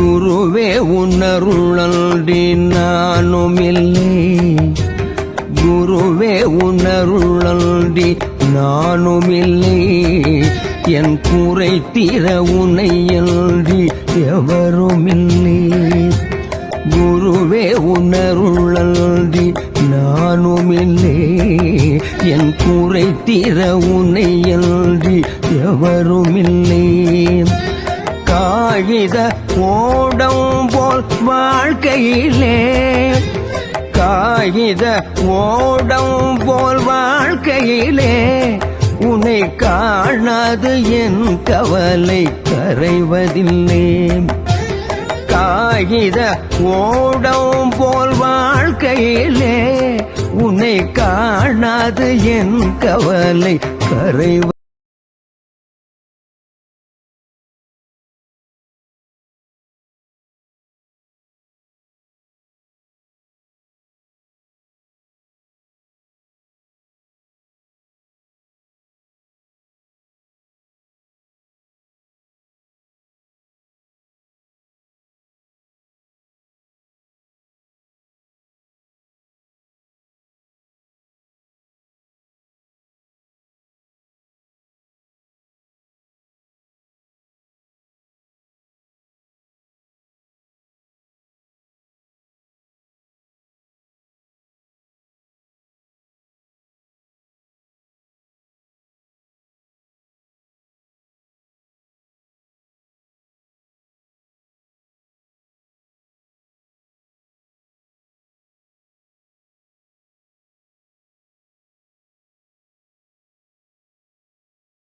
குருவே உணருளன்றி நானும் இல்லை குருவே உணருளன்றி நானும் இல்லை என் குறை தீர உனையன்றி எவரும் இல்லை குருவே உணருளன்றி நானும் இல்லை என் குறை தீர உனையன்றி எவரும் இல்லை காகித ஓடம் போல் வாழ்க்கையிலே. காகித ஓடம் போல் வாழ்க்கையிலே. உன்னை காணாது என் கவலை கரைவதில்லை. காகித ஓடம் போல் வாழ்க்கையிலே. உன்னை காணாது என் கவலை கரைவ